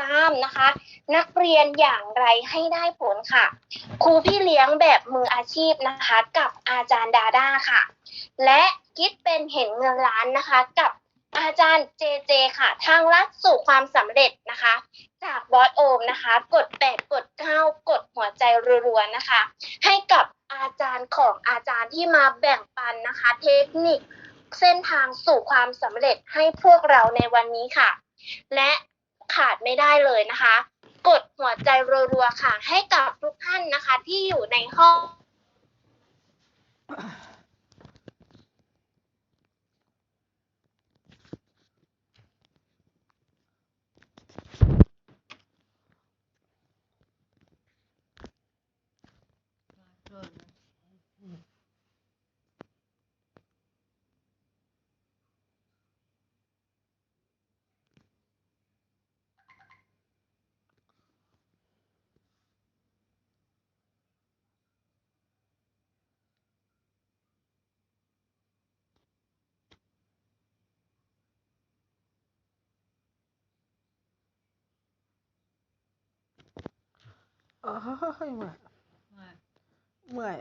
ตามนะคะ นักเรียนอย่างไรให้ได้ผลค่ะ ครูพี่เลี้ยงแบบมืออาชีพนะคะ กับอาจารย์ดาด้าค่ะ และคิดเป็นเห็นเงินล้านนะคะ กับอาจารย์เจเจค่ะ ทางลัดสู่ความสำเร็จนะคะ จากบอสโอมนะคะ กดแปดกดเก้ากดหัวใจรัวๆนะคะ ให้กับอาจารย์ของอาจารย์ที่มาแบ่งปันนะคะ เทคนิคเส้นทางสู่ความสำเร็จให้พวกเราในวันนี้ค่ะ และ ขาดไม่ได้เลยนะคะ กดหัวใจรัวๆค่ะ ให้กับทุกท่านนะคะ ที่อยู่ในห้อง โอ้ยเมื่อย เมื่อย